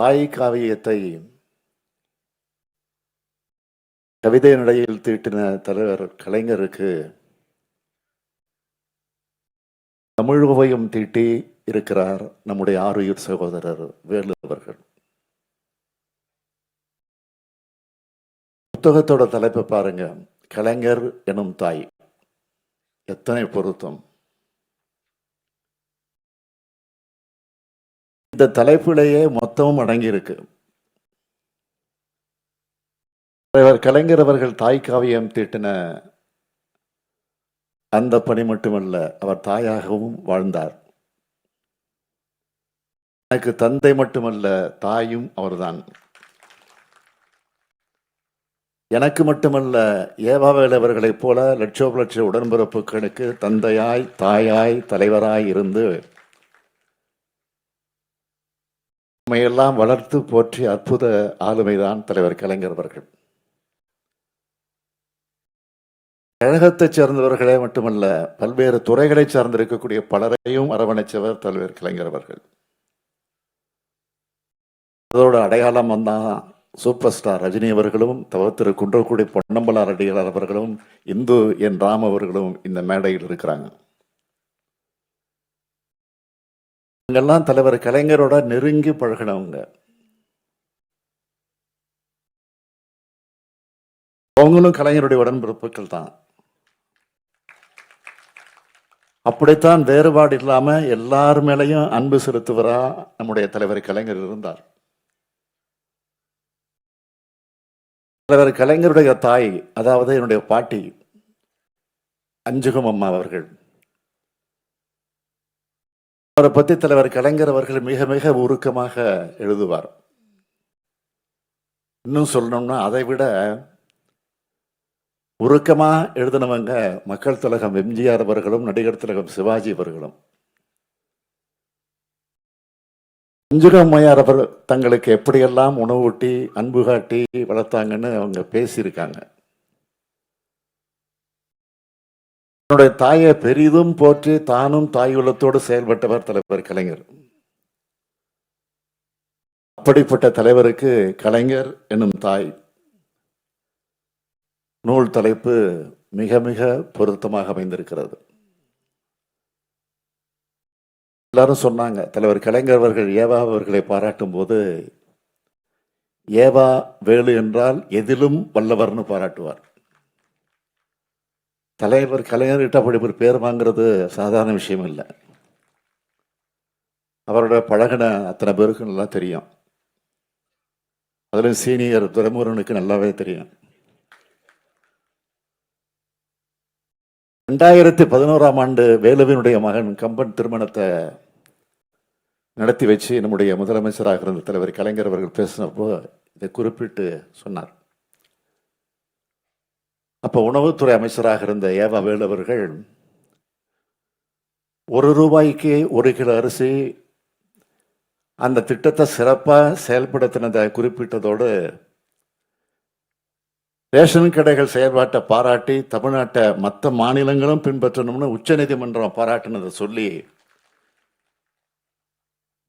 தாய் காவியத்தை கவிதை நடையில் தீட்டின தலைவர் கலைஞருக்கு தமிழ் தீட்டி இருக்கிறார் நம்முடைய ஆறுயிர் சகோதரர் வேலு அவர்கள். புத்தகத்தோட தலைப்பை பாருங்க. கலைஞர் எனும் தாய். எத்தனை பொருத்தம். இந்த தலைப்பிலேயே மொத்தமும் அடங்கியிருக்கு. தலைவர் கலைஞர் அவர்கள் தாய் காவியம் தீட்டின அந்த பணி மட்டுமல்ல அவர் தாயாகவும் வாழ்ந்தார். எனக்கு தந்தை மட்டுமல்ல தாயும் அவர்தான். எனக்கு மட்டுமல்ல ஏவாவேல் அவர்களைப் போல லட்சோப லட்ச உடன்பிறப்புகளுக்கு தந்தையாய் தாயாய் தலைவராய் இருந்து நம்மையெல்லாம் வளர்த்து போற்றி அற்புத ஆளுமைதான் தலைவர் கலைஞர் அவர்கள். கழகத்தைச் சேர்ந்தவர்களே மட்டுமல்ல பல்வேறு துறைகளைச் சார்ந்திருக்கக்கூடிய பலரையும் அரவணைச்சவர் தலைவர் கலைஞர் அவர்கள். அதோட அடையாளம் வந்தான் சூப்பர் ஸ்டார் ரஜினி அவர்களும் தவிர திரு குன்றக்குடி பொன்னம்பலார் அடிகளார் அவர்களும் இந்து என் ராம் அவர்களும் இந்த மேடையில் இருக்கிறாங்க. இவங்கெல்லாம் தலைவர் கலைஞரோட நெருங்கி பழகினவங்க. அவங்களும் கலைஞருடைய உடன்பிறப்புகள் தான். அப்படித்தான் வேறுபாடு இல்லாம எல்லார் மேலையும் அன்பு செலுத்துவரா நம்முடைய தலைவர் கலைஞர் இருந்தார். தலைவர் கலைஞருடைய தாய் அதாவது என்னுடைய பாட்டி அஞ்சுகம் அம்மா அவர்கள். அவரை பற்றி தலைவர் கலைஞர் அவர்கள் மிக மிக உருக்கமாக எழுதுவார். இன்னும் சொல்லணும்னா அதை விட உருக்கமா எழுதினவங்க மக்கள் திலகம் எம்ஜிஆர் அவர்களும் நடிகர் திலகம் சிவாஜி அவர்களும். அஞ்சுகம்மையார் அவர் தங்களுக்கு எப்படியெல்லாம் உணவூட்டி அன்பு காட்டி வளர்த்தாங்கன்னு அவங்க பேசியிருக்காங்க. தன்னுடைய தாயை பெரிதும் போற்றி தானும் தாய் உள்ளத்தோடு செயல்பட்டவர் தலைவர் கலைஞர். அப்படிப்பட்ட தலைவருக்கு கலைஞர் என்னும் தாய் நூல் தலைப்பு மிக மிக பொருத்தமாக அமைந்திருக்கிறது. எல்லாரும் சொன்னாங்க தலைவர் கலைஞர் அவர்கள் ஏவா அவர்களை பாராட்டும் போது ஏவா வேலு என்றால் எதிலும் வல்லவர்னு பாராட்டுவார். தலைவர் கலைஞர்கிட்ட அப்படி ஒரு பேர் வாங்கிறது சாதாரண விஷயம் இல்லை. அவரோட பழகின அத்தனை பேருக்கு நல்லா தெரியும். அதிலும் சீனியர் துரைமுருகனுக்கு நல்லாவே தெரியும். ரெண்டாயிரத்தி பதினோராம் ஆண்டு வேலுவினுடைய மகன் கம்பன் திருமணத்தை நடத்தி வச்சு நம்முடைய முதலமைச்சராக இருந்த தலைவர் கலைஞர் அவர்கள் பேசினப்போ இதை குறிப்பிட்டு சொன்னார். அப்போ உணவுத்துறை அமைச்சராக இருந்த ஏவா வேலவர்கள் ஒரு ரூபாய்க்கு ஒரு கிலோ அரிசி அந்த திட்டத்தை சிறப்பாக செயல்படுத்தினதை குறிப்பிட்டதோடு ரேஷன் கடைகள் செயல்பாட்டை பாராட்டி தமிழ்நாட்டை மற்ற மாநிலங்களும் பின்பற்றணும்னு உச்சநீதிமன்றம் பாராட்டினதை சொல்லி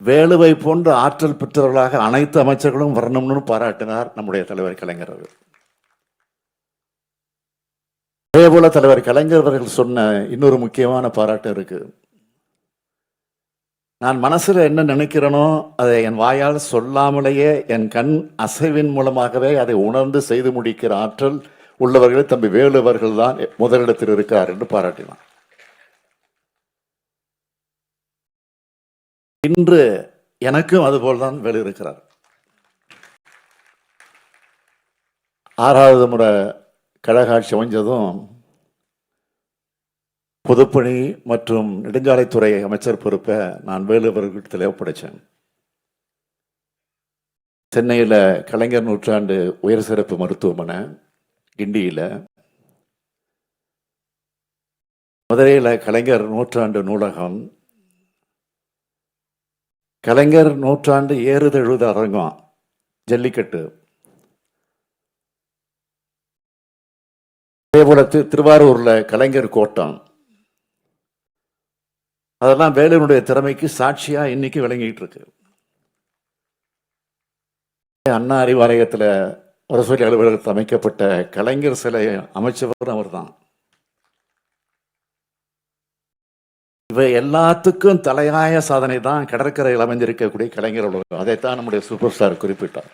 வேலுவை போன்ற ஆற்றல் பெற்றவர்களாக அனைத்து அமைச்சர்களும் வரணும்னு பாராட்டினார் நம்முடைய தலைவர் கலைஞர் அவர்கள். அதே போல தலைவர் கலைஞர் அவர்கள் சொன்ன இன்னொரு முக்கியமான பாராட்டு இருக்கு. நான் மனசுல என்ன நினைக்கிறேனோ அதை என் வாயால் சொல்லாமலேயே என் கண் அசைவின் மூலமாகவே அதை உணர்ந்து செய்து முடிக்கிற ஆற்றல் உள்ளவர்கள் தம்பி வேலுவர்கள் தான் முதலிடத்தில் இருக்கிறார் என்று பாராட்டினார். இன்று எனக்கும் அதுபோல்தான் வேலு இருக்கிறார். ஆறாவது முறை கழகாட்சி அமைஞ்சதும் பொதுப்பணி மற்றும் நெடுஞ்சாலைத்துறை அமைச்சர் பொறுப்பை நான் வேலுவர்களிடத்தில் ஒப்படைச்சேன் சென்னையில் கலைஞர் நூற்றாண்டு உயர் சிறப்பு மருத்துவமனை கிண்டியில். மதுரையில் கலைஞர் நூற்றாண்டு நூலகம். கலைஞர் நூற்றாண்டு ஏறுதழுத அரங்கம் ஜல்லிக்கட்டு. அதே போல திருவாரூர்ல கலைஞர் கோட்டம் அதெல்லாம் வேலூருடைய திறமைக்கு சாட்சியா இன்னைக்கு விளங்கிட்டு இருக்கு அண்ணா அறிவாலயத்தில் அரசு அலுவலகத்தில் அமைக்கப்பட்ட கலைஞர் சிலை அமைச்சவர் அவர்தான். இவை எல்லாத்துக்கும் தலையாய சாதனை தான் கடற்கரையில் அமைந்திருக்கக்கூடிய கலைஞர் உலகம் அதைத்தான் நம்முடைய சூப்பர் ஸ்டார் குறிப்பிட்டார்.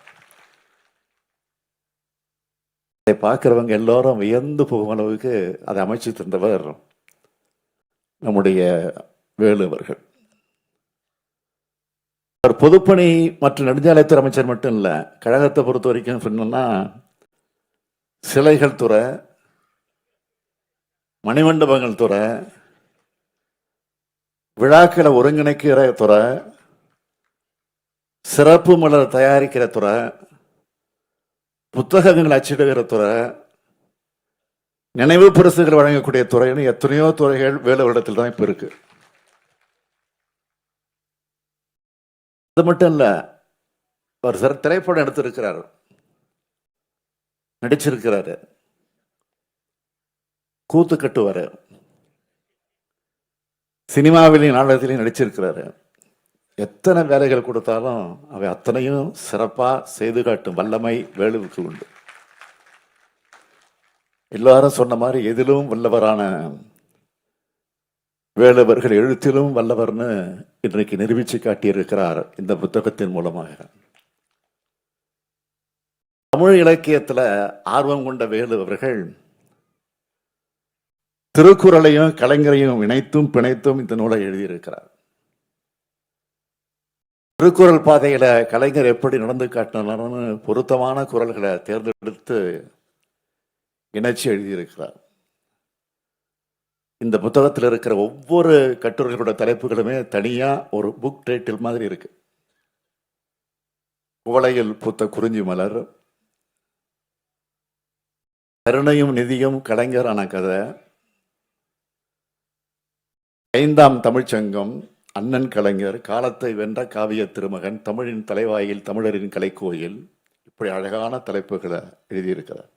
அதை பார்க்கிறவங்க எல்லோரும் வியந்து போகும் அளவுக்கு அதை அமைச்சு தந்தவர் நம்முடைய வேலு அவர்கள். அவர் பொதுப்பணி மற்றும் நெடுஞ்சாலைத்துறை அமைச்சர் மட்டும் இல்லை கழகத்தை பொறுத்த வரைக்கும் சொன்னோம்னா சிலைகள் துறை மணிமண்டபங்கள் துறை விழாக்களை ஒருங்கிணைக்கிற துறை சிறப்பு மலர் தயாரிக்கிற துறை புத்தகங்கள் அச்சிடுகிற துறை நினைவு பரிசுகள் வழங்கக்கூடிய துறைன்னு எத்தனையோ துறைகள் வேலை வருடத்தில் தான் இப்போ இருக்கு. அது மட்டும் இல்லை அவர் சில திரைப்படம் எடுத்திருக்கிறார். நடிச்சிருக்கிறாரு. கூத்து கட்டுவார். சினிமாவிலையும் நாடகத்திலையும் நடிச்சிருக்கிறாரு. எத்தனை வேலைகள் கொடுத்தாலும் அவை அத்தனையும் சிறப்பா செய்து காட்டும் வல்லமை வேலுவுக்கு உண்டு. எல்லாரும் சொன்ன மாதிரி எதிலும் வல்லவரான வேலவர்கள் எழுத்திலும் வல்லவர்னு இன்றைக்கு நிரூபிச்சு காட்டியிருக்கிறார் இந்த புத்தகத்தின் மூலமாக. தமிழ் இலக்கியத்துல ஆர்வம் கொண்ட வேலு அவர்கள் திருக்குறளையும் கலைஞரையும் இணைத்தும் பிணைத்தும் இந்த நூலை எழுதியிருக்கிறார். திருக்குறள் பாதையில் கலைஞர் எப்படி நடந்து காட்டினார்னு பொருத்தமான குரல்களை தேர்ந்தெடுத்து இணைச்சி எழுதியிருக்கிறார். இந்த புத்தகத்தில் இருக்கிற ஒவ்வொரு கட்டுரைகளோட தலைப்புகளுமே தனியாக ஒரு புக் டைட்டில் மாதிரி இருக்கு. குவளையில் பூத்த குறிஞ்சி மலர் கருணையும் நிதியும் கலைஞரான கதை ஐந்தாம் தமிழ்ச்சங்கம் அண்ணன் கலைஞர் காலத்தை வென்ற காவிய திருமகன் தமிழின் தலைவாயில் தமிழரின் கலைக்கோயில் இப்படி அழகான தலைப்புகளை எழுதியிருக்கிறார்.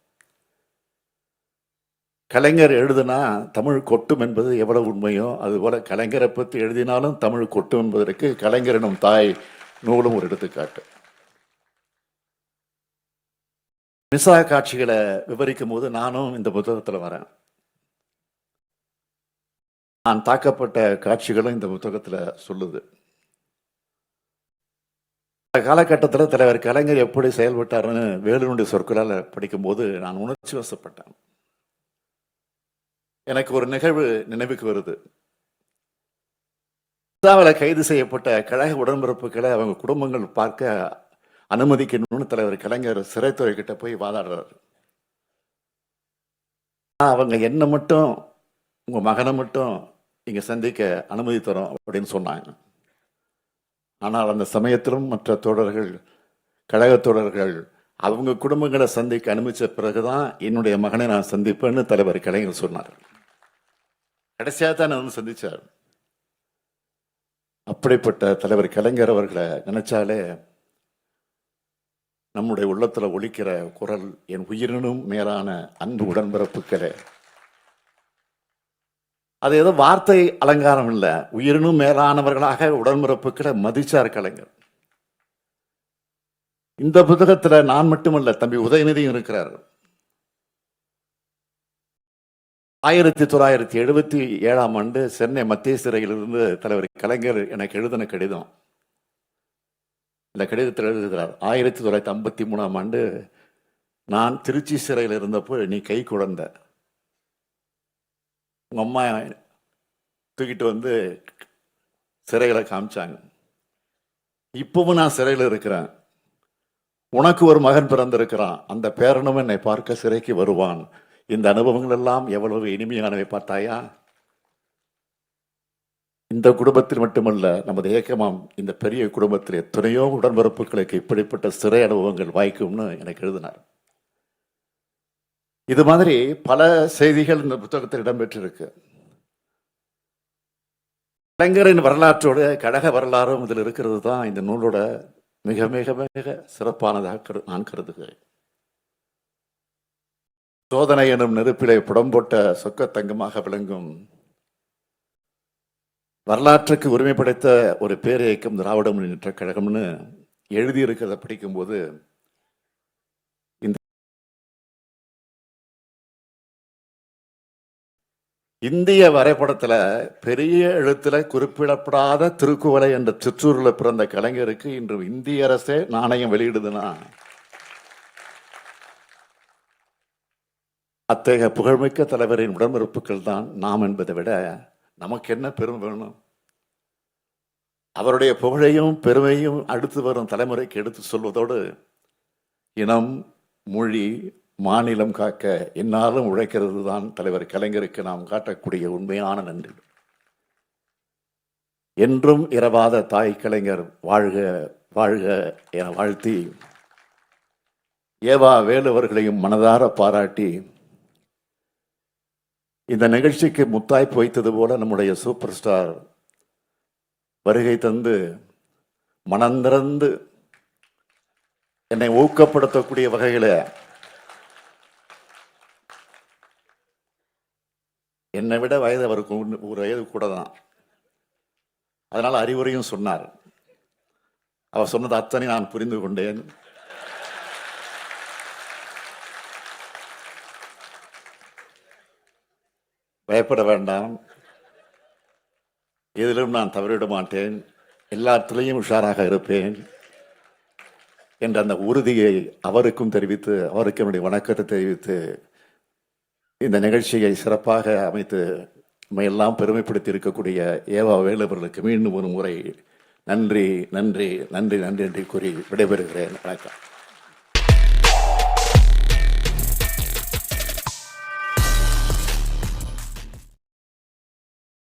கலைஞர் எழுதுனா தமிழ் கொட்டும் என்பது எவ்வளவு உண்மையோ அதுபோல கலைஞரை பற்றி எழுதினாலும் தமிழ் கொட்டும் என்பதற்கு கலைஞர் எனும் தாய் நூலும் ஒரு எடுத்துக்காட்டு. மிசா காட்சிகளை விவரிக்கும் போது நானும் இந்த புத்தகத்தில் வரேன். நான் தாக்கப்பட்ட காட்சிகளும் இந்த புத்தகத்தில் சொல்லுது. அந்த காலகட்டத்தில் தலைவர் கலைஞர் எப்படி செயல்பட்டார்னு வேலுனுடைய சொற்களால் படிக்கும்போது நான் உணர்ச்சி வசப்பட்டேன். எனக்கு ஒரு நிகழ்வு நினைவுக்கு வருது. இந்தியாவில் கைது செய்யப்பட்ட கழக உடன்பிறப்புகளை அவங்க குடும்பங்கள் பார்க்க அனுமதிக்கணும்னு தலைவர் கலைஞர் சிறைத்துறை கிட்ட போய் வாதாடுறாரு. அவங்க என்ன மட்டும் உங்கள் மகனை மட்டும் இங்கே சந்திக்க அனுமதி தரோம் அப்படின்னு சொன்னாங்க. ஆனால் அந்த சமயத்திலும் மற்ற தோழர்கள் கழக தோழர்கள் அவங்க குடும்பங்களை சந்திக்க அனுமதிச்ச பிறகுதான் என்னுடைய மகனை நான் சந்திப்பேன்னு தலைவர் கலைஞர் சொன்னார். கடைசியா தான் வந்து சந்தித்தார் அப்படிப்பட்ட தலைவர் கலைஞர் அவர்களை நினைச்சாலே நம்முடைய உள்ளத்துல ஒழிக்கிற குரல் என் உயிரினும் மேலான அன்பு உடன்பிறப்புகளே. அது ஏதோ வார்த்தை அலங்காரம் இல்லை. உயிரினும் மேலானவர்களாக உடன்பிறப்புகளை மதிச்சார் கலைஞர். இந்த புத்தகத்தில் நான் மட்டுமல்ல தம்பி உதயநிதியும் இருக்கிறார். ஆயிரத்தி தொள்ளாயிரத்தி எழுபத்தி ஏழாம் ஆண்டு சென்னை மத்திய சிறையிலிருந்து தலைவர் கலைஞர் எனக்கு எழுதின கடிதம். இந்த கடிதத்தில் எழுதுகிறார் ஆயிரத்தி தொள்ளாயிரத்தி ஐம்பத்தி மூணாம் ஆண்டு நான் திருச்சி சிறையில் இருந்தப்போ நீ கை குழந்தை. உங்கள் அம்மா தூக்கிட்டு வந்து சிறைகளை காமிச்சாங்க. இப்பவும் நான் சிறையில் இருக்கிறேன். உனக்கு ஒரு மகன் பிறந்திருக்கிறான். அந்த பேரனும் என்னை பார்க்க சிறைக்கு வருவான். இந்த அனுபவங்கள் எல்லாம் எவ்வளவு இனிமையானவை பார்த்தாயா? இந்த குடும்பத்தில் மட்டுமல்ல நமது இயக்கமாம் இந்த பெரிய குடும்பத்தில் எத்தனையோ உடன்பிறப்புகளுக்கு இப்படிப்பட்ட சிறை அனுபவங்கள் வாய்க்கும்னு எனக்கு எழுதினார். இது மாதிரி பல செய்திகள் இந்த புத்தகத்தில் இடம்பெற்றிருக்கு. கலைஞரின் வரலாற்றோடு கழக வரலாறும் இதில் இருக்கிறது தான் இந்த நூலோட மிக மிக மிக சிறப்பானதாக கரு- நான் கருதுகிறேன். சோதனை எனும் நெருப்பிலே புடம்போட்ட சொக்கத்தங்கமாக விளங்கும் வரலாற்றுக்கு உரிமை படைத்த ஒரு பேரியக்கம் திராவிட முன்னேற்ற கழகம்னு எழுதியிருக்கிறத படிக்கும்போது இந்திய வரைபடத்தில் பெரிய எழுத்தில் குறிப்பிடப்படாத திருக்குவளை என்ற சிற்றூரில் பிறந்த கலைஞருக்கு இன்று இந்திய அரசே நாணயம் வெளியிடுதுன்னா அத்தகைய புகழ்மிக்க தலைவரின் உடனிருப்புகள் தான் நாம் என்பதை விட நமக்கு என்ன பெருமை வேணும்? அவருடைய புகழையும் பெருமையும் அடுத்து வரும் தலைமுறைக்கு எடுத்து சொல்வதோடு இனம் மொழி மாநிலம் காக்க என்னாலும் உழைக்கிறது தான் தலைவர் கலைஞருக்கு நாம் காட்டக்கூடிய உண்மையான நன்றி. என்றும் இரவாத தாய் கலைஞர் வாழ்க வாழ்க என வாழ்த்தி ஏவா வேலுவர்களையும் மனதார பாராட்டி இந்த நிகழ்ச்சிக்கு முத்தாய்ப்பு வைத்தது போல நம்முடைய சூப்பர் ஸ்டார் வருகை தந்து மனந்திறந்து என்னை ஊக்கப்படுத்தக்கூடிய வகையில் என்னை விட வயது அவருக்கு ஒரு வயது கூட தான் அதனால் அறிவுரையும் சொன்னார். அவர் சொன்னது அத்தனை நான் புரிந்து கொண்டேன். பயப்பட வேண்டாம். எதிலும் நான் தவறிவிட மாட்டேன். எல்லாத்திலையும் உஷாராக இருப்பேன் என்ற அந்த உறுதியை அவருக்கும் தெரிவித்து அவருக்கு என்னுடைய வணக்கத்தை தெரிவித்து இந்த நிகழ்ச்சியை சிறப்பாக அமைத்து நம்மையெல்லாம் பெருமைப்படுத்தி இருக்கக்கூடிய ஏவா வேலுவர்களுக்கு மீண்டும் ஒரு முறை நன்றி நன்றி நன்றி நன்றி என்று கூறி விடைபெறுகிறேன். வணக்கம்.